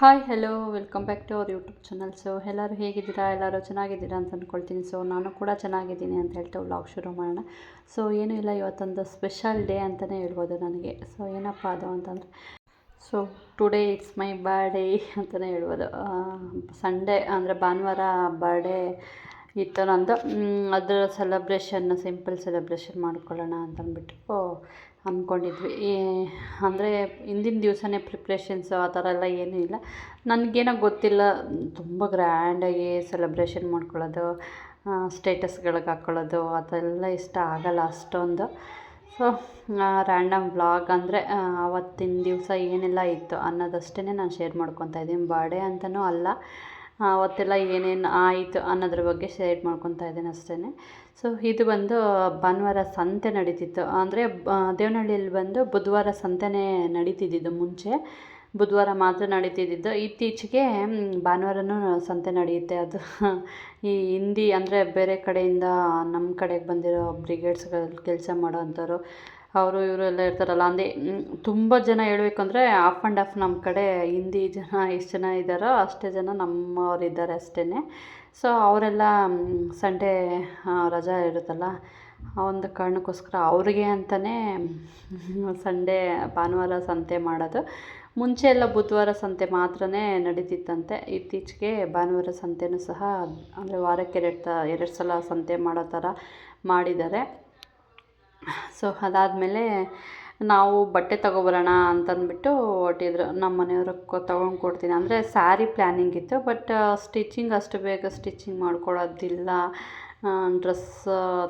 Hi hello welcome back to our YouTube channel so ಎಲ್ಲರೂ ಹೇಗಿದ್ದೀರಾ? ಎಲ್ಲರೂ ಚೆನ್ನಾಗಿದ್ದೀರಾ ಅಂತ ಅಂದ್ಕೊಳ್ತೀನಿ ಸೊ ನಾನು ಕೂಡ ಚೆನ್ನಾಗಿದ್ದೀನಿ ಅಂತ ಹೇಳ್ತಾ ವ್ಲಾಗ್ ಶುರು ಮಾಡೋಣ. ಸೊ ಏನೂ ಇಲ್ಲ, ಇವತ್ತೊಂದು ಸ್ಪೆಷಲ್ ಡೇ ಅಂತಲೇ ಹೇಳ್ಬೋದು ನನಗೆ. ಸೊ ಏನಪ್ಪ ಅದು ಅಂತಂದರೆ so today it's my birthday ಅಂತಲೇ ಹೇಳ್ಬೋದು. ಸಂಡೇ ಅಂದರೆ ಭಾನುವಾರ ಬರ್ಡೇ ಇತ್ತು ಥರ ಅಂದ ಅದರ ಸೆಲೆಬ್ರೇಷನ್ ಸಿಂಪಲ್ ಸೆಲೆಬ್ರೇಷನ್ ಮಾಡ್ಕೊಳ್ಳೋಣ ಅಂತ ಅಂದ್ಬಿಟ್ಟು ಅಂದ್ಕೊಂಡಿದ್ವಿ. ಈ ಅಂದರೆ ಹಿಂದಿನ ದಿವಸನೇ ಪ್ರಿಪ್ರೇಷನ್ಸ್ ಆ ಥರ ಎಲ್ಲ ಏನೂ ಇಲ್ಲ. ನನಗೇನೋ ಗೊತ್ತಿಲ್ಲ, ತುಂಬ ಗ್ರ್ಯಾಂಡಾಗಿ ಸೆಲೆಬ್ರೇಷನ್ ಮಾಡ್ಕೊಳ್ಳೋದು ಸ್ಟೇಟಸ್ಗಳಿಗೆ ಹಾಕ್ಕೊಳ್ಳೋದು ಅದೆಲ್ಲ ಇಷ್ಟ ಆಗಲ್ಲ ಅಷ್ಟೊಂದು. ಸೊ ರ್ಯಾಂಡಮ್ ವ್ಲಾಗ್ ಅಂದರೆ ಆವತ್ತಿನ ದಿವಸ ಏನೆಲ್ಲ ಇತ್ತು ಅನ್ನೋದಷ್ಟೇ ನಾನು ಶೇರ್ ಮಾಡ್ಕೊತಾ ಇದ್ದೀನಿ. ಬರ್ಡೇ ಅಂತಲೂ ಅಲ್ಲ ಅವತ್ತೆಲ್ಲ ಏನೇನು ಆಯಿತು ಅನ್ನೋದ್ರ ಬಗ್ಗೆ ಶೇರ್ ಮಾಡ್ಕೊತಾ ಇದ್ದೀನಿ ಅಷ್ಟೇ ಸೊ ಇದು ಬಂದು ಭಾನುವಾರ ಸಂತೆ ನಡೀತಿತ್ತು. ಅಂದರೆ ದೇವನಹಳ್ಳಿಯಲ್ಲಿ ಬಂದು ಬುಧವಾರ ಸಂತೆನೇ ನಡೀತಿದ್ದಿದ್ದು ಮುಂಚೆ. ಬುಧವಾರ ಮಾತ್ರ ನಡೀತಿದ್ದಿದ್ದು. ಇತ್ತೀಚೆಗೆ ಭಾನುವಾರನೂ ಸಂತೆ ನಡೆಯುತ್ತೆ. ಅದು ಈ ಹಿಂದಿ ಅಂದರೆ ಬೇರೆ ಕಡೆಯಿಂದ ನಮ್ಮ ಕಡೆಗೆ ಬಂದಿರೋ ಬ್ರಿಗೇಡ್ಸ್ಗಳಲ್ಲಿ ಕೆಲಸ ಮಾಡೋವಂಥವ್ರು ಅವರು ಇವರು ಎಲ್ಲ ಇರ್ತಾರಲ್ಲ ಅಂದರೆ ತುಂಬ ಜನ ಹೇಳ್ಬೇಕಂದ್ರೆ ಆಫ್ ಆ್ಯಂಡ್ ಆಫ್ ನಮ್ಮ ಕಡೆ ಹಿಂದಿ ಜನ ಎಷ್ಟು ಜನ ಇದ್ದಾರೋ ಅಷ್ಟೇ ಜನ ನಮ್ಮವ್ರು ಇದ್ದಾರೆ ಅಷ್ಟೇ ಸೊ ಅವರೆಲ್ಲ ಸಂಡೇ ರಜಾ ಇರುತ್ತಲ್ಲ ಆ ಒಂದು ಕಾರಣಕ್ಕೋಸ್ಕರ ಅವ್ರಿಗೆ ಅಂತಲೇ ಸಂಡೇ ಭಾನುವಾರ ಸಂತೆ ಮಾಡೋದು. ಮುಂಚೆ ಎಲ್ಲ ಬುಧವಾರ ಸಂತೆ ಮಾತ್ರ ನಡೀತಿತ್ತಂತೆ. ಇತ್ತೀಚೆಗೆ ಭಾನುವಾರ ಸಂತೆನೂ ಸಹ, ಅಂದರೆ ವಾರಕ್ಕೆ ಎರಡು ತ, ಎರಡು ಸಲ ಸಂತೆ ಮಾಡೋ ಥರ ಮಾಡಿದ್ದಾರೆ. ಸೊ ಅದಾದಮೇಲೆ ನಾವು ಬಟ್ಟೆ ತೊಗೊಬರೋಣ ಅಂತಂದ್ಬಿಟ್ಟು ಹೊಟ್ಟಿದ್ರು ನಮ್ಮ ಮನೆಯವ್ರು ತೊಗೊಂಡು ಕೊಡ್ತೀನಿ. ಅಂದರೆ ಸ್ಯಾರಿ ಪ್ಲ್ಯಾನಿಂಗ್ ಇತ್ತು, ಬಟ್ ಸ್ಟಿಚಿಂಗ್ ಅಷ್ಟು ಬೇಗ ಸ್ಟಿಚಿಂಗ್ ಮಾಡ್ಕೊಳ್ಳೋದಿಲ್ಲ ಡ್ರೆಸ್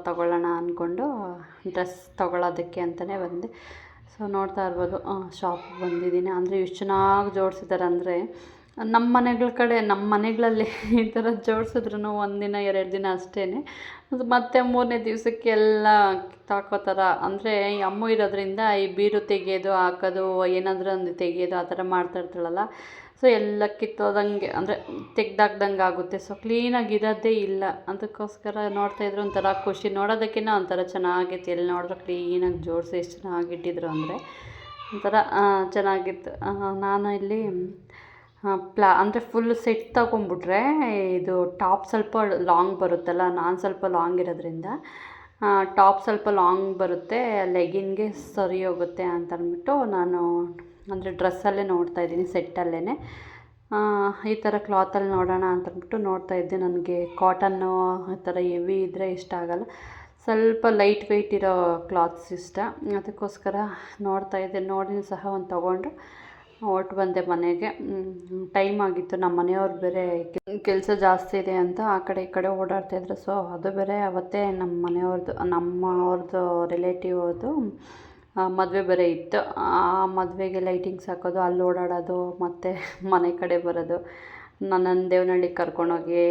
ತಗೊಳ್ಳೋಣ ಅಂದ್ಕೊಂಡು ಡ್ರೆಸ್ ತಗೊಳ್ಳೋದಕ್ಕೆ ಅಂತಲೇ ಬಂದೆ. ಸೊ ನೋಡ್ತಾ ಇರ್ಬೋದು ಶಾಪಿಗೆ ಬಂದಿದ್ದೀನಿ. ಅಂದರೆ ಎಷ್ಟು ಚೆನ್ನಾಗಿ ಜೋಡಿಸಿದ್ದಾರೆ ಅಂದರೆ ನಮ್ಮ ಮನೆಗಳ ಕಡೆ, ನಮ್ಮ ಮನೆಗಳಲ್ಲಿ ಈ ಥರ ಜೋಡಿಸಿದ್ರು ಒಂದಿನ ಎರಡು ದಿನ ಅಷ್ಟೇ ಮತ್ತೆ ಮೂರನೇ ದಿವಸಕ್ಕೆಲ್ಲ ಕಿತ್ತಾಕೋ ಥರ, ಅಂದರೆ ಈ ಅಮ್ಮು ಇರೋದ್ರಿಂದ ಈ ಬೀರು ತೆಗೆಯೋದು ಹಾಕೋದು, ಏನಾದರೂ ಒಂದು ತೆಗೆಯೋದು ಆ ಥರ ಮಾಡ್ತಾ ಇರ್ತಾಳಲ್ಲ. ಸೊ ಎಲ್ಲ ಕಿತ್ತೋದಂಗೆ, ಅಂದರೆ ತೆಗ್ದಾಕ್ದಂಗೆ ಆಗುತ್ತೆ. ಸೊ ಕ್ಲೀನಾಗಿ ಇರೋದೇ ಇಲ್ಲ. ಅದಕ್ಕೋಸ್ಕರ ನೋಡ್ತಾ ಇದ್ರು ಒಂಥರ ಖುಷಿ. ನೋಡೋದಕ್ಕಿಂತ ಒಂಥರ ಚೆನ್ನಾಗಿತ್ತು ಎಲ್ಲಿ ನೋಡಿದ್ರೆ ಕ್ಲೀನಾಗಿ ಜೋಡಿಸಿ ಎಷ್ಟು ಚೆನ್ನಾಗಿ ಇಟ್ಟಿದ್ರು ಅಂದರೆ ಒಂಥರ ಚೆನ್ನಾಗಿತ್ತು. ನಾನು ಇಲ್ಲಿ ಪ್ಲಾ, ಅಂದರೆ ಫುಲ್ ಸೆಟ್ ತೊಗೊಂಬಿಟ್ರೆ ಇದು ಟಾಪ್ ಸ್ವಲ್ಪ ಲಾಂಗ್ ಬರುತ್ತಲ್ಲ, ನಾನು ಸ್ವಲ್ಪ ಲಾಂಗ್ ಇರೋದ್ರಿಂದ ಟಾಪ್ ಸ್ವಲ್ಪ ಲಾಂಗ್ ಬರುತ್ತೆ ಲೆಗಿನ್ಗೆ ಸರಿ ಹೋಗುತ್ತೆ ಅಂತ ಅಂದ್ಬಿಟ್ಟು ನಾನು ಅಂದರೆ ಡ್ರೆಸ್ಸಲ್ಲೇ ನೋಡ್ತಾ ಇದ್ದೀನಿ ಸೆಟ್ಟಲ್ಲೇ ಈ ಥರ ಕ್ಲಾತಲ್ಲಿ ನೋಡೋಣ ಅಂತಂದ್ಬಿಟ್ಟು ನೋಡ್ತಾ ಇದ್ದೆ, ನನಗೆ ಕಾಟನ್ನು ಆ ಥರ ಹೆವಿ ಇದ್ದರೆ ಇಷ್ಟ ಆಗಲ್ಲ. ಸ್ವಲ್ಪ ಲೈಟ್ ವೆಯ್ಟ್ ಇರೋ ಕ್ಲಾತ್ಸ್ ಇಷ್ಟ. ಅದಕ್ಕೋಸ್ಕರ ನೋಡ್ತಾ ಇದ್ದೆ ನೋಡಿ ಸಹ ಒಂದು ತೊಗೊಂಡು. ಹೊರ್ಟು ಬಂದೆ ಮನೆಗೆ. ಟೈಮ್ ಆಗಿತ್ತು. ನಮ್ಮ ಮನೆಯವ್ರು ಬೇರೆ ಕೆಲಸ ಜಾಸ್ತಿ ಇದೆ ಅಂತ ಆ ಕಡೆ ಈ ಕಡೆ ಓಡಾಡ್ತಾಯಿದ್ರು ಸೊ, ಅದು ಬೇರೆ ಅವತ್ತೇ ನಮ್ಮ ಮನೆಯವ್ರದ್ದು ನಮ್ಮ ಅವ್ರದ್ದು ರಿಲೇಟಿವ್ ಅದು ಮದುವೆ ಬೇರೆ ಇತ್ತು. ಆ ಮದುವೆಗೆ ಲೈಟಿಂಗ್ಸ್ ಹಾಕೋದು, ಅಲ್ಲಿ ಓಡಾಡೋದು, ಮತ್ತು ಮನೆ ಕಡೆ ಬರೋದು. ನನ್ನನ್ನು ದೇವನಹಳ್ಳಿಗೆ ಕರ್ಕೊಂಡೋಗಿ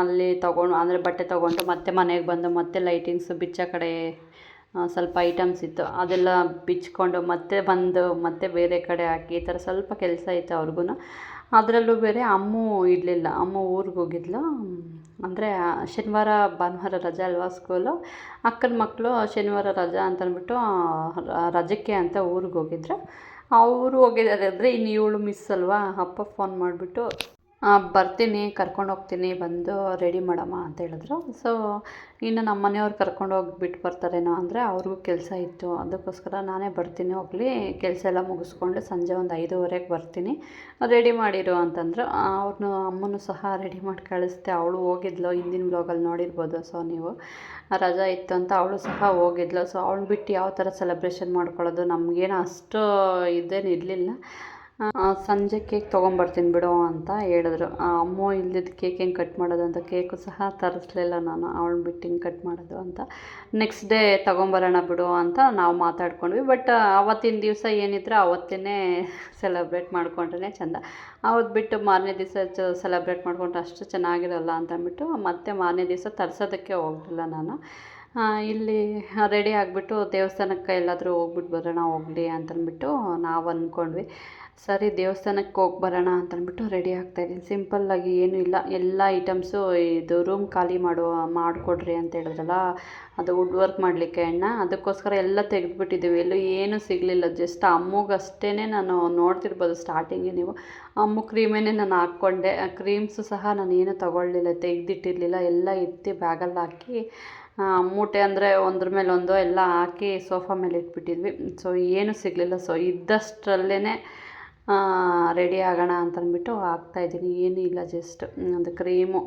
ಅಲ್ಲಿ ತೊಗೊಂಡು, ಅಂದರೆ ಬಟ್ಟೆ ತೊಗೊಂಡು ಮತ್ತೆ ಮನೆಗೆ ಬಂದು ಮತ್ತೆ ಲೈಟಿಂಗ್ಸು ಬಿಚ್ಚ ಕಡೆ ಸ್ವಲ್ಪ ಐಟಮ್ಸ್ ಇತ್ತು. ಅದೆಲ್ಲ ಬಿಚ್ಕೊಂಡು ಮತ್ತೆ ಬಂದು ಮತ್ತೆ ಬೇರೆ ಕಡೆ ಹಾಕಿ ಈ ಥರ ಸ್ವಲ್ಪ ಕೆಲಸ ಇತ್ತು ಅವ್ರಿಗೂ ಅದರಲ್ಲೂ ಬೇರೆ ಅಮ್ಮು ಇರಲಿಲ್ಲ. ಅಮ್ಮ ಊರಿಗೆ ಹೋಗಿದ್ಲು. ಅಂದರೆ ಶನಿವಾರ, ಭಾನುವಾರ ರಜೆ ಅಲ್ವಾ ಸ್ಕೂಲು ಅಕ್ಕನ ಮಕ್ಕಳು ಶನಿವಾರ ರಜಾ ಅಂತಂದ್ಬಿಟ್ಟು ರಜಕ್ಕೆ ಅಂತ ಊರಿಗೆ ಹೋಗಿದ್ರು. ಅವರು ಹೋಗಿದ್ದಾರೆ ಅಂದರೆ ಇನ್ನು ಇವಳು ಮಿಸ್ ಅಲ್ವಾ? ಅಪ್ಪ ಫೋನ್ ಮಾಡಿಬಿಟ್ಟು ಬರ್ತೀನಿ, ಕರ್ಕೊಂಡು ಹೋಗ್ತೀನಿ, ಬಂದು ರೆಡಿ ಮಾಡಮ್ಮ ಅಂತ ಹೇಳಿದ್ರು. ಸೊ ಇನ್ನು ನಮ್ಮ ಮನೆಯವ್ರು ಕರ್ಕೊಂಡು ಹೋಗಿ ಬಿಟ್ಟು ಬರ್ತಾರೇನೋ ಅಂದರೆ ಅವ್ರಿಗೂ ಕೆಲಸ ಇತ್ತು. ಅದಕ್ಕೋಸ್ಕರ ನಾನೇ ಬರ್ತೀನಿ, ಹೋಗಲಿ. ಕೆಲಸ ಎಲ್ಲ ಮುಗಿಸ್ಕೊಂಡು ಸಂಜೆ ಒಂದು ಐದೂವರೆಗೆ ಬರ್ತೀನಿ. ರೆಡಿ ಮಾಡಿರು ಅಂತಂದರು. ಅವ್ರನ್ನೂ ಅಮ್ಮನೂ ಸಹ ರೆಡಿ ಮಾಡಿ ಕಳಿಸ್ದೆ. ಅವಳು ಹೋಗಿದ್ಲು, ಹಿಂದಿನ ಬ್ಲಾಗಲ್ಲಿ ನೋಡಿರ್ಬೋದು ಸೊ ನೀವು. ರಜಾ ಇತ್ತು ಅಂತ ಅವಳು ಸಹ ಹೋಗಿದ್ಲು. ಸೊ ಅವಳು ಬಿಟ್ಟು ಯಾವ ಥರ ಸೆಲೆಬ್ರೇಷನ್ ಮಾಡ್ಕೊಳ್ಳೋದು? ನಮಗೇನು ಅಷ್ಟು ಇದೇನು ಇರಲಿಲ್ಲ. ಸಂಜೆ ಕೇಕ್ ತೊಗೊಂಬರ್ತೀನಿ ಬಿಡು ಅಂತ ಹೇಳಿದ್ರು. ಅಮ್ಮ ಇಲ್ದಿದ್ದ ಕೇಕ್ ಹೆಂಗೆ ಕಟ್ ಮಾಡೋದು ಅಂತ ಕೇಕು ಸಹ ತರಿಸ್ಲಿಲ್ಲ ನಾನು. ಅವಳು ಬಿಟ್ಟು ಹಿಂಗೆ ಕಟ್ ಮಾಡೋದು ಅಂತ. ನೆಕ್ಸ್ಟ್ ಡೇ ತೊಗೊಂಬರೋಣ ಬಿಡು ಅಂತ ನಾವು ಮಾತಾಡ್ಕೊಂಡ್ವಿ. ಬಟ್ ಅವತ್ತಿನ ದಿವಸ ಏನಿದ್ರೆ ಅವತ್ತೇ ಸೆಲೆಬ್ರೇಟ್ ಮಾಡ್ಕೊಂಡ್ರೆ ಚೆಂದ. ಅವತ್ತು ಬಿಟ್ಟು ಮಾರನೇ ದಿವಸ ಸೆಲೆಬ್ರೇಟ್ ಮಾಡ್ಕೊಂಡ್ರೆ ಅಷ್ಟು ಚೆನ್ನಾಗಿರಲ್ಲ ಅಂತ ಅಂದ್ಬಿಟ್ಟು ಮತ್ತೆ ಮಾರನೇ ದಿವಸ ತರಿಸೋದಕ್ಕೆ ಹೋಗಲಿಲ್ಲ ನಾನು. ಇಲ್ಲಿ ರೆಡಿ ಆಗಿಬಿಟ್ಟು ದೇವಸ್ಥಾನಕ್ಕೆ ಎಲ್ಲಾದರೂ ಹೋಗ್ಬಿಟ್ಟು ಬರೋಣ ಹೋಗಲಿ ಅಂತಂದ್ಬಿಟ್ಟು ನಾವು ಅಂದ್ಕೊಂಡ್ವಿ. ಸರಿ ದೇವಸ್ಥಾನಕ್ಕೆ ಹೋಗಿ ಬರೋಣ ಅಂತ ಅಂದ್ಬಿಟ್ಟು ರೆಡಿ ಆಗ್ತಾಯಿದ್ದೀನಿ ಸಿಂಪಲ್ಲಾಗಿ ಏನೂ ಇಲ್ಲ. ಎಲ್ಲ ಐಟಮ್ಸು ಇದು ರೂಮ್ ಖಾಲಿ ಮಾಡುವ ಮಾಡಿಕೊಡ್ರಿ ಅಂತ ಹೇಳಿದ್ರಲ್ಲ, ಅದು ವುಡ್ ವರ್ಕ್ ಮಾಡಲಿಕ್ಕೆ ಅಣ್ಣ ಅದಕ್ಕೋಸ್ಕರ ಎಲ್ಲ ತೆಗೆದುಬಿಟ್ಟಿದ್ದೀವಿ. ಎಲ್ಲೂ ಏನೂ ಸಿಗಲಿಲ್ಲ. ಜಸ್ಟ್ ಅಮ್ಮಗಷ್ಟೇ ನಾನು ನೋಡ್ತಿರ್ಬೋದು ಸ್ಟಾರ್ಟಿಂಗೆ ನೀವು. ಅಮ್ಮು ಕ್ರೀಮೇನೆ ನಾನು ಹಾಕ್ಕೊಂಡೆ. ಕ್ರೀಮ್ಸು ಸಹ ನಾನು ಏನೂ ತೊಗೊಳ್ಳಿಲ್ಲ, ತೆಗೆದಿಟ್ಟಿರಲಿಲ್ಲ. ಎಲ್ಲ ಎತ್ತಿ ಬ್ಯಾಗಲ್ಲಿ ಹಾಕಿ ಮೂಟೆ ಅಂದರೆ ಒಂದ್ರ ಮೇಲೆ ಒಂದು ಎಲ್ಲ ಹಾಕಿ ಸೋಫಾ ಮೇಲೆ ಇಟ್ಬಿಟ್ಟಿದ್ವಿ. ಸೊ ಏನೂ ಸಿಗಲಿಲ್ಲ. ಸೊ ಇದ್ದಷ್ಟರಲ್ಲೇ ರೆಡಿ ಆಗೋಣ ಅಂತಂದ್ಬಿಟ್ಟು ಹಾಕ್ತಾಯಿದ್ದೀನಿ ಏನೂ ಇಲ್ಲ ಜಸ್ಟ್ ಒಂದು ಕ್ರೀಮು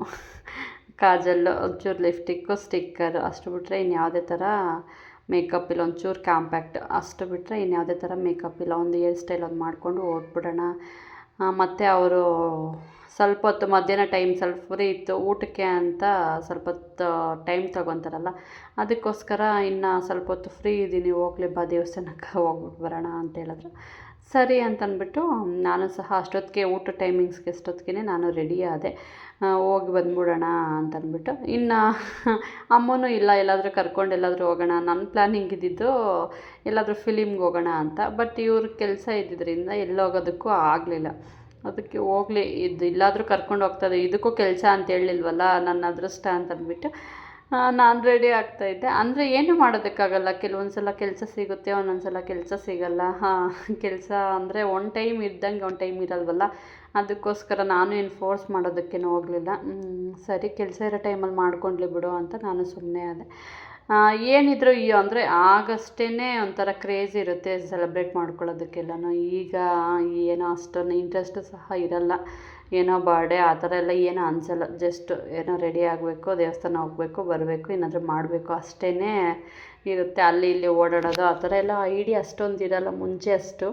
ಕಾಜಲ್ಲು, ಒಂಚೂರು ಲಿಫ್ಟಿಕ್ಕು ಸ್ಟಿಕ್ಕರು ಅಷ್ಟು ಬಿಟ್ಟರೆ ಇನ್ಯಾವುದೇ ಥರ ಮೇಕಪ್ ಇಲ್ಲ. ಒಂಚೂರು ಕಾಂಪ್ಯಾಕ್ಟ್ ಅಷ್ಟು ಬಿಟ್ಟರೆ ಇನ್ಯಾವುದೇ ಥರ ಮೇಕಪ್ ಇಲ್ಲ. ಒಂದು ಹೇರ್ ಸ್ಟೈಲ್ ಒಂದು ಮಾಡಿಕೊಂಡು ಹೊರಟ್ಬಿಡೋಣ ಮತ್ತು ಅವರು ಸ್ವಲ್ಪ ಹೊತ್ತು ಮಧ್ಯಾಹ್ನ ಟೈಮ್ ಸ್ವಲ್ಪ ಫ್ರೀ ಇತ್ತು. ಊಟಕ್ಕೆ ಅಂತ ಸ್ವಲ್ಪ ಹೊತ್ತು ಟೈಮ್ ತೊಗೊತಾರಲ್ಲ, ಅದಕ್ಕೋಸ್ಕರ ಇನ್ನು ಸ್ವಲ್ಪ ಹೊತ್ತು ಫ್ರೀ ಇದ್ದೀನಿ ಹೋಗ್ಲಿ ಬಾ ದೇವಸ್ಥಾನಕ್ಕೆ ಹೋಗ್ಬಿಟ್ಟು ಬರೋಣ ಅಂತ ಹೇಳಿದ್ರು. ಸರಿ ಅಂತಂದ್ಬಿಟ್ಟು ನಾನು ಸಹ ಅಷ್ಟೊತ್ತಿಗೆ ಊಟ ಟೈಮಿಂಗ್ಸ್ಗೆ ಅಷ್ಟೊತ್ತಿಗೆ ನಾನು ರೆಡಿ ಆದೆ. ಹೋಗಿ ಬಂದ್ಬಿಡೋಣ ಅಂತಂದ್ಬಿಟ್ಟು. ಇನ್ನು ಅಮ್ಮನೂ ಇಲ್ಲ, ಎಲ್ಲಾದರೂ ಕರ್ಕೊಂಡು ಎಲ್ಲಾದರೂ ಹೋಗೋಣ. ನನ್ನ ಪ್ಲ್ಯಾನಿಂಗ್ ಇದ್ದಿದ್ದು ಎಲ್ಲಾದರೂ ಫಿಲಿಮ್ಗೆ ಹೋಗೋಣ ಅಂತ. ಬಟ್ ಇವ್ರ ಕೆಲಸ ಇದ್ದಿದ್ದರಿಂದ ಎಲ್ಲೋಗೋದಕ್ಕೂ ಆಗಲಿಲ್ಲ. ಅದಕ್ಕೆ ಹೋಗಲಿ. ಇದು ಇಲ್ಲಾದರೂ ಕರ್ಕೊಂಡು ಹೋಗ್ತದೆ ಇದಕ್ಕೂ ಕೆಲಸ ಅಂತ ಹೇಳಿಲ್ವಲ್ಲ, ನನ್ನ ಅದೃಷ್ಟ ಅಂತ ಅಂದ್ಬಿಟ್ಟು ನಾನು ರೆಡಿ ಆಗ್ತಾಯಿದ್ದೆ ಅಂದರೆ ಏನು ಮಾಡೋದಕ್ಕಾಗಲ್ಲ? ಕೆಲವೊಂದು ಸಲ ಕೆಲಸ ಸಿಗುತ್ತೆ ಒಂದೊಂದು ಸಲ ಕೆಲಸ ಸಿಗಲ್ಲ. ಹಾಂ, ಕೆಲಸ ಅಂದರೆ ಒನ್ ಟೈಮ್ ಇದ್ದಂಗೆ ಒನ್ ಟೈಮ್ ಇರಲ್ವಲ್ಲ? ಅದಕ್ಕೋಸ್ಕರ ನಾನು ಏನು ಫೋರ್ಸ್ ಮಾಡೋದಕ್ಕೇನು ಹೋಗಲಿಲ್ಲ. ಸರಿ, ಕೆಲಸ ಇರೋ ಟೈಮಲ್ಲಿ ಮಾಡ್ಕೊಂಡ್ಲಿ ಬಿಡು ಅಂತ ನಾನು ಸುಮ್ಮನೆ ಆದೆ. ಏನಿದ್ರು ಈ ಅಂದರೆ ಆಗಷ್ಟೇ ಒಂಥರ ಕ್ರೇಜ್ ಇರುತ್ತೆ ಸೆಲೆಬ್ರೇಟ್ ಮಾಡ್ಕೊಳ್ಳೋದಕ್ಕೆಲ್ಲನೂ. ಈಗ ಏನೋ ಅಷ್ಟೊಂದು ಇಂಟ್ರೆಸ್ಟು ಸಹ ಇರಲ್ಲ. ಏನೋ ಬರ್ಡೇ ಆ ಥರ ಎಲ್ಲ ಏನೂ ಅನಿಸಲ್ಲ. ಜಸ್ಟ್ ಏನೋ ರೆಡಿ ಆಗಬೇಕು, ದೇವಸ್ಥಾನ ಹೋಗಬೇಕು, ಬರಬೇಕು, ಏನಾದರೂ ಮಾಡಬೇಕು ಅಷ್ಟೇ ಇರುತ್ತೆ. ಅಲ್ಲಿ ಇಲ್ಲಿ ಓಡಾಡೋದು ಆ ಥರ ಎಲ್ಲ ಐಡಿಯಾ ಅಷ್ಟೊಂದು ಇರಲ್ಲ, ಮುಂಚೆ ಅಷ್ಟು.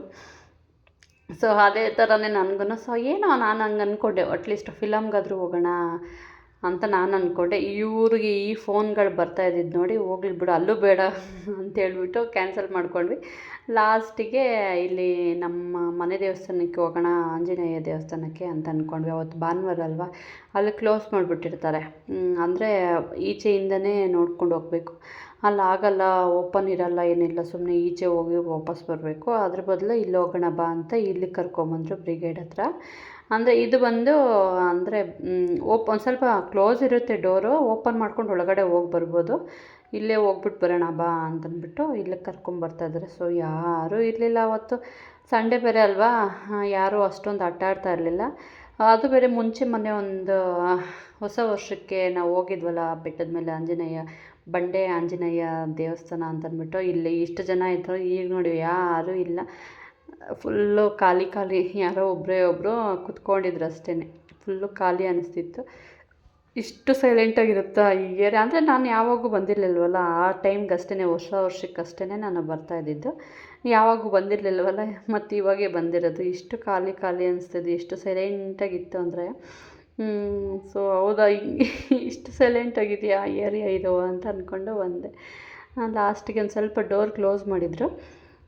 ಸೊ ಅದೇ ಥರನೇ ನನಗೂ ಸೊ ಏನೋ ನಾನು ಹಂಗೆ ಅಂದ್ಕೊಂಡೆ ಅಟ್ಲೀಸ್ಟ್ ಫಿಲಮ್ಗಾದರೂ ಹೋಗೋಣ ಅಂತ ನಾನು ಅಂದ್ಕೊಂಡೆ ಊರಿಗೆ ಈ ಫೋನ್ಗಳು ಬರ್ತಾ ಇದ್ದಿದ್ದು ನೋಡಿ ಹೋಗ್ಲಿ ಬಿಡು, ಅಲ್ಲೂ ಬೇಡ ಅಂತೇಳ್ಬಿಟ್ಟು ಕ್ಯಾನ್ಸಲ್ ಮಾಡ್ಕೊಂಡ್ವಿ. ಲಾಸ್ಟಿಗೆ ಇಲ್ಲಿ ನಮ್ಮ ಮನೆ ದೇವಸ್ಥಾನಕ್ಕೆ ಹೋಗೋಣ, ಆಂಜನೇಯ ದೇವಸ್ಥಾನಕ್ಕೆ ಅಂತ ಅಂದ್ಕೊಂಡ್ವಿ ಅವತ್ತು ಭಾನುವಾರ ಅಲ್ವಾ? ಅಲ್ಲಿ ಕ್ಲೋಸ್ ಮಾಡಿಬಿಟ್ಟಿರ್ತಾರೆ. ಅಂದರೆ ಈಚೆಯಿಂದನೇ ನೋಡ್ಕೊಂಡು ಹೋಗಬೇಕು. ಅಲ್ಲಿ ಆಗಲ್ಲ ಓಪನ್ ಇರಲ್ಲ, ಏನಿಲ್ಲ ಸುಮ್ಮನೆ ಈಚೆ ಹೋಗಿ ವಾಪಸ್ ಬರಬೇಕು. ಅದ್ರ ಬದಲು ಇಲ್ಲಿ ಹೋಗೋಣ ಬಾ ಅಂತ ಇಲ್ಲಿ ಕರ್ಕೊಂಬಂದರು ಬ್ರಿಗೇಡ್ ಹತ್ರ. ಅಂದರೆ ಇದು ಬಂದು, ಅಂದರೆ ಓಪ್, ಒಂದು ಸ್ವಲ್ಪ ಕ್ಲೋಸ್ ಇರುತ್ತೆ ಡೋರು, ಓಪನ್ ಮಾಡ್ಕೊಂಡು ಒಳಗಡೆ ಹೋಗಿ ಬರ್ಬೋದು. ಇಲ್ಲೇ ಹೋಗ್ಬಿಟ್ಟು ಬರೋಣ ಬಾ ಅಂತಂದ್ಬಿಟ್ಟು ಇಲ್ಲೇ ಕರ್ಕೊಂಬರ್ತಾಯಿದ್ದಾರೆ ಸೊ ಯಾರೂ ಇರಲಿಲ್ಲ ಅವತ್ತು. ಸಂಡೇ ಬೇರೆ ಅಲ್ವಾ? ಯಾರೂ ಅಷ್ಟೊಂದು ಆಟ ಇರಲಿಲ್ಲ. ಅದು ಬೇರೆ ಮುಂಚೆ ಮೊನ್ನೆ ಒಂದು, ಹೊಸ ವರ್ಷಕ್ಕೆ ನಾವು ಹೋಗಿದ್ವಲ್ಲ ಬೆಟ್ಟದ ಮೇಲೆ ಆಂಜನೇಯ, ಬಂಡೆ ಆಂಜನೇಯ ದೇವಸ್ಥಾನ ಅಂತಂದ್ಬಿಟ್ಟು, ಇಲ್ಲಿ ಇಷ್ಟು ಜನ ಇದ್ದರು ಈಗ ನೋಡಿ ಯಾರೂ ಇಲ್ಲ. ಫುಲ್ಲು ಖಾಲಿ ಖಾಲಿ ಯಾರೋ ಒಬ್ಬರೇ ಒಬ್ಬರು ಕುತ್ಕೊಂಡಿದ್ರು ಅಷ್ಟೇ ಫುಲ್ಲು ಖಾಲಿ ಅನಿಸ್ತಿತ್ತು. ಇಷ್ಟು ಸೈಲೆಂಟಾಗಿರುತ್ತಾ ಈ ಏರಿಯಾ ಅಂದರೆ ನಾನು ಯಾವಾಗೂ ಬಂದಿರಲಿಲ್ವಲ್ಲ? ಆ ಟೈಮ್ಗೆ ಅಷ್ಟೇ ಹೊಸ ವರ್ಷಕ್ಕಷ್ಟೇ ನಾನು ಬರ್ತಾ ಇದ್ದಿದ್ದು. ಯಾವಾಗೂ ಬಂದಿರಲಿಲ್ವಲ್ಲ? ಮತ್ತು ಇವಾಗೇ ಬಂದಿರೋದು. ಇಷ್ಟು ಖಾಲಿ ಖಾಲಿ ಅನಿಸ್ತಿದ್ದು. ಎಷ್ಟು ಸೈಲೆಂಟಾಗಿತ್ತು ಅಂದರೆ. ಸೊ ಹೌದಾ? ಇಷ್ಟು ಸೈಲೆಂಟಾಗಿದೆಯಾ ಏರಿಯಾ ಇದು ಅಂತ ಅಂದ್ಕೊಂಡು ಬಂದೆ. ಲಾಸ್ಟಿಗೆ ಒಂದು ಸ್ವಲ್ಪ ಡೋರ್ ಕ್ಲೋಸ್ ಮಾಡಿದರು.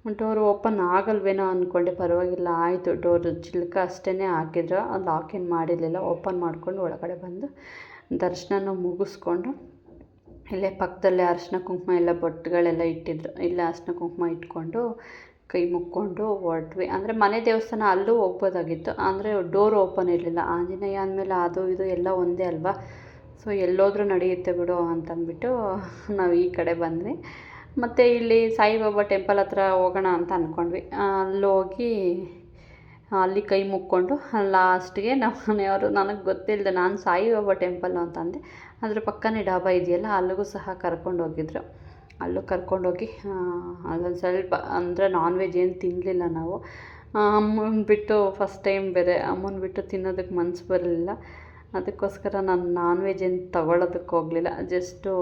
ಡೋರ್ ಓಪನ್ ಆಗಲ್ವೇನೋ ಅಂದ್ಕೊಂಡೆ ಪರವಾಗಿಲ್ಲ, ಆಯಿತು. ಡೋರ್ ಚಿಲ್ಕ ಅಷ್ಟೇ ಹಾಕಿದ್ರು. ಲಾಕ್ ಏನು ಮಾಡಿರಲಿಲ್ಲ, ಓಪನ್ ಮಾಡಿಕೊಂಡು ಒಳಗಡೆ ಬಂದು ದರ್ಶನನ ಮುಗಿಸ್ಕೊಂಡು ಇಲ್ಲೇ ಪಕ್ಕದಲ್ಲೇ ಅರಿಶಿನ ಕುಂಕುಮ ಎಲ್ಲ ಬೊಟ್ಟುಗಳೆಲ್ಲ ಇಟ್ಟಿದ್ರು. ಇಲ್ಲೇ ಅರಿಶಿನ ಕುಂಕುಮ ಇಟ್ಕೊಂಡು ಕೈ ಮುಕ್ಕೊಂಡು ಹೊರಟ್ವಿ. ಅಂದರೆ ಮನೆ ದೇವಸ್ಥಾನ ಅಲ್ಲೂ ಹೋಗ್ಬೋದಾಗಿತ್ತು. ಅಂದರೆ ಡೋರ್ ಓಪನ್ ಇರಲಿಲ್ಲ. ಆಂಜನೇಯ ಅಂದಮೇಲೆ ಅದು ಇದು ಎಲ್ಲ ಒಂದೇ ಅಲ್ವಾ? ಸೊ, ಎಲ್ಲೋದ್ರೂ ನಡೆಯುತ್ತೆ ಬಿಡು ಅಂತಂದ್ಬಿಟ್ಟು ನಾವು ಈ ಕಡೆ ಬಂದ್ವಿ. ಮತ್ತು ಇಲ್ಲಿ ಸಾಯಿಬಾಬಾ ಟೆಂಪಲ್ ಹತ್ರ ಹೋಗೋಣ ಅಂತ ಅಂದ್ಕೊಂಡ್ವಿ ಅಲ್ಲೋಗಿ ಅಲ್ಲಿ ಕೈ ಮುಕ್ಕೊಂಡು ಲಾಸ್ಟ್ಗೆ ನಮ್ಮ ಮನೆಯವರು, ನನಗೆ ಗೊತ್ತಿಲ್ಲದೆ ನಾನು ಸಾಯಿಬಾಬಾ ಟೆಂಪಲ್ಲು ಅಂತಂದೆ. ಅದ್ರ ಪಕ್ಕನೇ ಡಾಬಾ ಇದೆಯಲ್ಲ, ಅಲ್ಲಿಗೂ ಸಹ ಕರ್ಕೊಂಡೋಗಿದ್ರು ಅಲ್ಲೂ ಕರ್ಕೊಂಡೋಗಿ ಅದೊಂದು ಸ್ವಲ್ಪ ಅಂದರೆ ನಾನ್ ವೆಜ್ ಏನು ತಿನ್ನಲಿಲ್ಲ ನಾವು. ಅಮ್ಮನ ಬಿಟ್ಟು ಫಸ್ಟ್ ಟೈಮ್ ಬೇರೆ, ಅಮ್ಮನ ಬಿಟ್ಟು ತಿನ್ನೋದಕ್ಕೆ ಮನ್ಸು ಬರಲಿಲ್ಲ. ಅದಕ್ಕೋಸ್ಕರ ನಾನು ನಾನ್ ವೆಜ್ ಏನು ತೊಗೊಳೋದಕ್ಕೆ ಹೋಗಲಿಲ್ಲ. ಜಸ್ಟು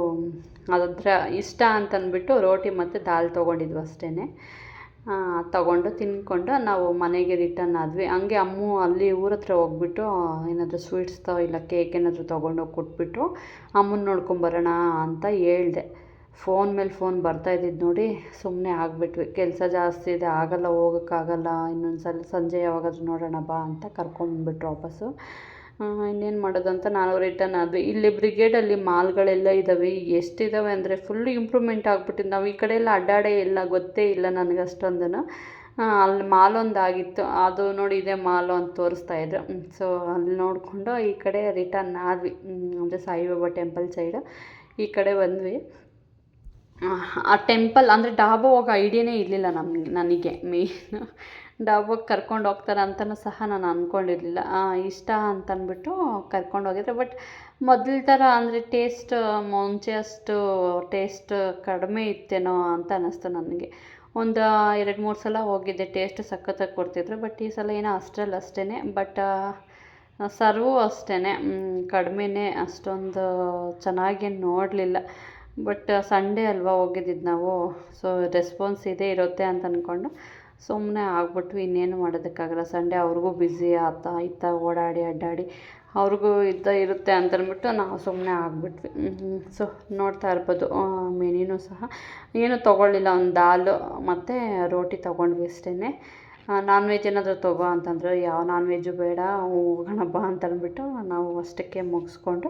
ಅದರ ಇಷ್ಟ ಅಂತಂದ್ಬಿಟ್ಟು ರೋಟಿ ಮತ್ತು ದಾಲ್ ತೊಗೊಂಡಿದ್ವು ಅಷ್ಟೇ ತಗೊಂಡು ತಿಂದ್ಕೊಂಡು ನಾವು ಮನೆಗೆ ರಿಟರ್ನ್ ಆದ್ವಿ. ಹಂಗೆ ಅಮ್ಮು ಅಲ್ಲಿ ಊರ ಹತ್ರ ಹೋಗ್ಬಿಟ್ಟು ಏನಾದರೂ ತೋ ಇಲ್ಲ ಕೇಕ್ ಏನಾದರೂ ತೊಗೊಂಡೋಗಿ ಕೊಟ್ಬಿಟ್ಟು ಅಮ್ಮನ ನೋಡ್ಕೊಂಬರೋಣ ಅಂತ ಹೇಳ್ದೆ. ಫೋನ್ ಮೇಲೆ ಫೋನ್ ಬರ್ತಾ ಇದ್ದಿದ್ದು ನೋಡಿ ಸುಮ್ಮನೆ ಆಗಿಬಿಟ್ವಿ. ಕೆಲಸ ಜಾಸ್ತಿ ಇದೆ, ಆಗಲ್ಲ, ಹೋಗೋಕ್ಕಾಗಲ್ಲ ಇನ್ನೊಂದು ಸಲ ಸಂಜೆ ಯಾವಾಗಾದರೂ ನೋಡೋಣ ಬಾ ಅಂತ ಕರ್ಕೊಂಡ್ಬಿಟ್ರು ವಾಪಸ್ಸು. ಇನ್ನೇನು ಮಾಡೋದು ಅಂತ ನಾವು ರಿಟರ್ನ್ ಆದ್ವಿ. ಇಲ್ಲಿ ಬ್ರಿಗೇಡಲ್ಲಿ ಮಾಲ್ಗಳೆಲ್ಲ ಇದ್ದಾವೆ ಎಷ್ಟಿದ್ದಾವೆ ಅಂದರೆ ಫುಲ್ ಇಂಪ್ರೂವ್ಮೆಂಟ್ ಆಗ್ಬಿಟ್ಟಿದ್ದು ನಾವು ಈ ಕಡೆ ಎಲ್ಲ ಅಡ್ಡಾಡೇ ಇಲ್ಲ, ಗೊತ್ತೇ ಇಲ್ಲ ನನಗೆ ಅಷ್ಟೊಂದನ್ನು. ಅಲ್ಲಿ ಮಾಲೊಂದು ಆಗಿತ್ತು. ಅದು ನೋಡಿ ಇದೇ ಮಾಲು ಅಂತ ತೋರಿಸ್ತಾ ಇದ್ರು. ಸೊ ಅಲ್ಲಿ ನೋಡಿಕೊಂಡು ಈ ಕಡೆ ರಿಟರ್ನ್ ಆದ್ವಿ. ಅಂದರೆ ಸಾಯಿಬಾಬಾ ಟೆಂಪಲ್ ಸೈಡು ಈ ಕಡೆ ಬಂದ್ವಿ. ಆ ಟೆಂಪಲ್ ಅಂದರೆ ಡಾಬಾ ಹೋಗೋ ಐಡಿಯಾನೇ ಇರಲಿಲ್ಲ ನಮಗೆ, ನನಗೆ ಮೇಯ್ನು ಡಾಬಾಗೆ ಕರ್ಕೊಂಡು ಹೋಗ್ತಾರೆ ಅಂತಲೂ ಸಹ ನಾನು ಅಂದ್ಕೊಂಡಿರ್ಲಿಲ್ಲ ಇಷ್ಟ ಅಂತ ಕರ್ಕೊಂಡು ಹೋಗಿದ್ರು. ಬಟ್ ಮೊದಲ ಥರ ಅಂದರೆ ಟೇಸ್ಟ್ ಮುಂಚೆ ಅಷ್ಟು ಟೇಸ್ಟ್ ಕಡಿಮೆ ಇತ್ತೇನೋ ಅಂತ ಅನ್ನಿಸ್ತು ನನಗೆ. ಒಂದು ಎರಡು, ಮೂರು ಸಲ ಹೋಗಿದ್ದೆ. ಟೇಸ್ಟ್ ಸಖತ್ತಾಗಿ ಕೊಡ್ತಿದ್ರು. ಬಟ್ ಈ ಸಲ ಏನೋ ಅಷ್ಟರಲ್ಲಿ ಅಷ್ಟೇ ಬಟ್ ಸರ್ವು ಅಷ್ಟೇ ಕಡಿಮೆನೇ ಅಷ್ಟೊಂದು ಚೆನ್ನಾಗೇನು ನೋಡಲಿಲ್ಲ. ಬಟ್ ಸಂಡೇ ಅಲ್ವಾ ಹೋಗಿದ್ದಿದ್ದು ನಾವು. ಸೊ ರೆಸ್ಪಾನ್ಸ್ ಇದೇ ಇರುತ್ತೆ ಅಂತ ಅಂದ್ಕೊಂಡು ಸುಮ್ಮನೆ ಆಗ್ಬಿಟ್ವಿ ಇನ್ನೇನು ಮಾಡೋದಕ್ಕಾಗಲ್ಲ. ಸಂಡೇ ಅವ್ರಿಗೂ ಬ್ಯುಸಿ ಆತ ಇತ್ತ ಓಡಾಡಿ, ಅಡ್ಡಾಡಿ ಅವ್ರಿಗೂ ಇದ್ದ ಇರುತ್ತೆ ಅಂತಂದ್ಬಿಟ್ಟು ನಾವು ಸುಮ್ಮನೆ ಆಗಿಬಿಟ್ವಿ. ಸೊ ನೋಡ್ತಾ ಇರ್ಬೋದು. ಮೆನಿನೂ ಸಹ. ಏನೂ ತೊಗೊಳ್ಳಿಲ್ಲ. ಒಂದು ದಾಲು ಮತ್ತು ರೋಟಿ ತೊಗೊಂಡ್ವಿ ಅಷ್ಟೇ ನಾನ್ ವೆಜ್ ಏನಾದರೂ ತಗೋ ಅಂತಂದ್ರೆ. ಯಾವ ನಾನ್ ವೆಜ್ಜು ಬೇಡ, ಹೋಗೋಣ ಅಂತಂದ್ಬಿಟ್ಟು ನಾವು ಅಷ್ಟಕ್ಕೆ ಮುಗಿಸ್ಕೊಂಡು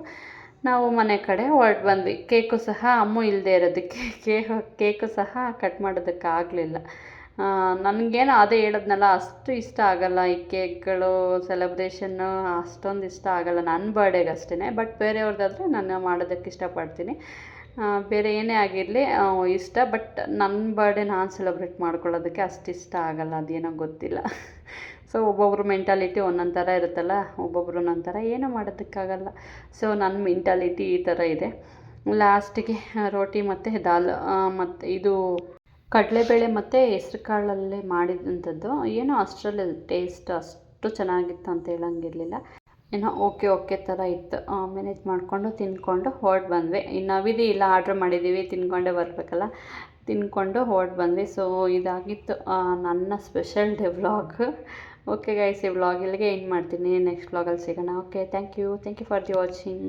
ನಾವು ಮನೆ ಕಡೆ ಹೊರಟು ಬಂದ್ವಿ. ಕೇಕು ಸಹ ಅಮ್ಮು ಇಲ್ಲದೆ ಇರೋದಕ್ಕೆ ಕೇಕು ಸಹ ಕಟ್ ಮಾಡೋದಕ್ಕಾಗಲಿಲ್ಲ. ನನಗೇನು ಅದೇ ಹೇಳದ್ನಲ್ಲ, ಅಷ್ಟು ಇಷ್ಟ ಆಗಲ್ಲ ಈ ಕೇಕ್ಗಳು ಸೆಲೆಬ್ರೇಷನ್ನು ಅಷ್ಟೊಂದು ಇಷ್ಟ ಆಗಲ್ಲ ನನ್ನ ಬರ್ಡೇಗೆ ಅಷ್ಟೇ ಬಟ್ ಬೇರೆಯವ್ರದ್ದಾದರೆ ನಾನು ಮಾಡೋದಕ್ಕೆ ಇಷ್ಟಪಡ್ತೀನಿ. ಬೇರೆ ಏನೇ ಆಗಿರಲಿ ಇಷ್ಟ ಬಟ್ ನನ್ನ ಬರ್ಡೇ ನಾನು ಸೆಲೆಬ್ರೇಟ್ ಮಾಡ್ಕೊಳ್ಳೋದಕ್ಕೆ ಅಷ್ಟು ಇಷ್ಟ ಆಗಲ್ಲ, ಅದೇನೋ ಗೊತ್ತಿಲ್ಲ. ಸೊ ಒಬ್ಬೊಬ್ರ ಮೆಂಟಾಲಿಟಿ ಒಂದೊಂದು ಥರ ಇರುತ್ತಲ್ಲ, ಒಬ್ಬೊಬ್ರು ಒಂದೊಂದು ಥರ ಏನೂ ಮಾಡೋದಕ್ಕಾಗಲ್ಲ. ಸೊ ನನ್ನ ಮೆಂಟಾಲಿಟಿ ಈ ಥರ ಇದೆ. ಲಾಸ್ಟಿಗೆ ರೋಟಿ ಮತ್ತು ದಾಲ್ ಮತ್ತು ಇದು ಕಡಲೆಬೇಳೆ ಮತ್ತು ಹೆಸ್ರು ಕಾಳಲ್ಲೇ ಮಾಡಿದಂಥದ್ದು. ಏನೋ ಅಷ್ಟರಲ್ಲಿ ಟೇಸ್ಟ್ ಅಷ್ಟು ಚೆನ್ನಾಗಿತ್ತು ಅಂತ ಹೇಳಂಗಿರಲಿಲ್ಲ. ಏನೋ ಓಕೆ ಓಕೆ ಥರ ಇತ್ತು. ಮ್ಯಾನೇಜ್ ಮಾಡಿಕೊಂಡು ತಿಂದ್ಕೊಂಡು ಹೊರಟು ಬಂದ್ವಿ. ಇನ್ನು ವಿಧಿ ಇಲ್ಲ ಆರ್ಡ್ರ್ ಮಾಡಿದ್ದೀವಿ. ತಿಂದ್ಕೊಂಡೇ ಬರಬೇಕಲ್ಲ. ತಿಂದ್ಕೊಂಡು ಹೊರಟು ಬಂದ್ವಿ. ಸೊ ಇದಾಗಿತ್ತು ನನ್ನ special day vlog okay guys ಈ ವ್ಲಾಗ್ ಇಲ್ಲಿಗೆ ಏನು ಮಾಡ್ತೀನಿ. ನೆಕ್ಸ್ಟ್ ವ್ಲಾಗಲ್ಲಿ ಸಿಗೋಣ. Okay thank you thank you for the watching